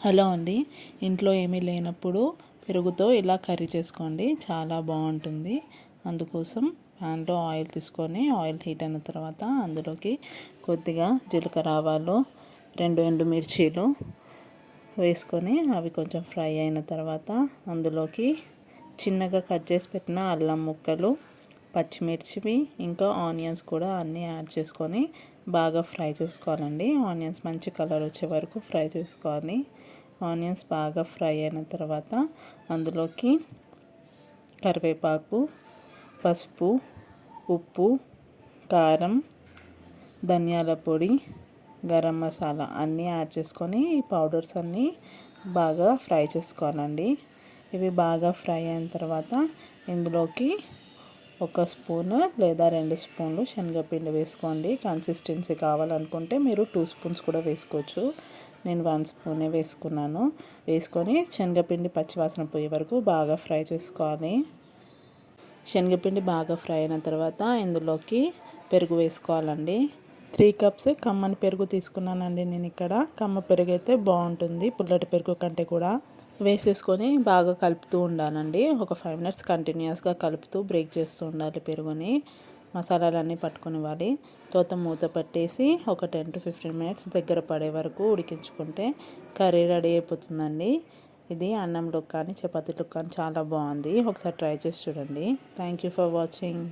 Hello అండి. ఇంట్లో ఏమీ లేనప్పుడు పెరుగుతో ఇలా కర్రీ చేసుకోండి. చాలా బాగుంటుంది. అందుకోసం ప్యాన్లో ఆయిల్ తీసుకొని ఆయిల్ హీట్ అయిన తర్వాత అందులోకి కొద్దిగా జీలకర్ర ఆవాలు రెండు ఎండుమిర్చీలు వేసుకొని అవి కొంచెం ఫ్రై అయిన తర్వాత అందులోకి చిన్నగా కట్ చేసి పెట్టిన అల్లం ముక్కలు పచ్చిమిర్చివి ఇంకా ఆనియన్స్ కూడా అన్నీ యాడ్ చేసుకొని బాగా ఫ్రై చేసుకోవాలండి. ఆనియన్స్ మంచి కలర్ వచ్చే వరకు ఫ్రై చేసుకోవాలి. ఆనియన్స్ బాగా ఫ్రై అయిన తర్వాత అందులోకి కరివేపాకు పసుపు ఉప్పు కారం ధనియాల పొడి గరం మసాలా అన్నీ యాడ్ చేసుకొని ఈ పౌడర్స్ అన్నీ బాగా ఫ్రై చేసుకోవాలండి. ఇవి బాగా ఫ్రై అయిన తర్వాత ఇందులోకి ఒక స్పూన్ లేదా రెండు స్పూన్లు శనగపిండి వేసుకోండి. కన్సిస్టెన్సీ కావాలనుకుంటే మీరు టూ స్పూన్స్ కూడా వేసుకోవచ్చు. నేను వన్ స్పూనే వేసుకున్నాను. వేసుకొని శనగపిండి పచ్చివాసన పోయే వరకు బాగా ఫ్రై చేసుకోవాలి. శనగపిండి బాగా ఫ్రై అయిన తర్వాత ఇందులోకి పెరుగు వేసుకోవాలండి. త్రీ కప్స్ కమ్మని పెరుగు తీసుకున్నానండి నేను ఇక్కడ. కమ్మ పెరుగు అయితే బాగుంటుంది. పుల్లటి పెరుగు కంటే కూడా. వేసేసుకొని బాగా కలుపుతూ ఉండాలండి. ఒక ఫైవ్ మినిట్స్ కంటిన్యూస్గా కలుపుతూ బ్రేక్ చేస్తూ ఉండాలి పెరుగుని. మసాలాలన్నీ పట్టుకునివ్వాలి. తోత మూత పట్టేసి ఒక టెన్ టు ఫిఫ్టీన్ మినిట్స్ దగ్గర పడే వరకు ఉడికించుకుంటే కర్రీ రెడీ అయిపోతుందండి. ఇది అన్నంలో కానీ చపాతీలో కానీ చాలా బాగుంది. ఒకసారి ట్రై చేసి చూడండి. Thank you for watching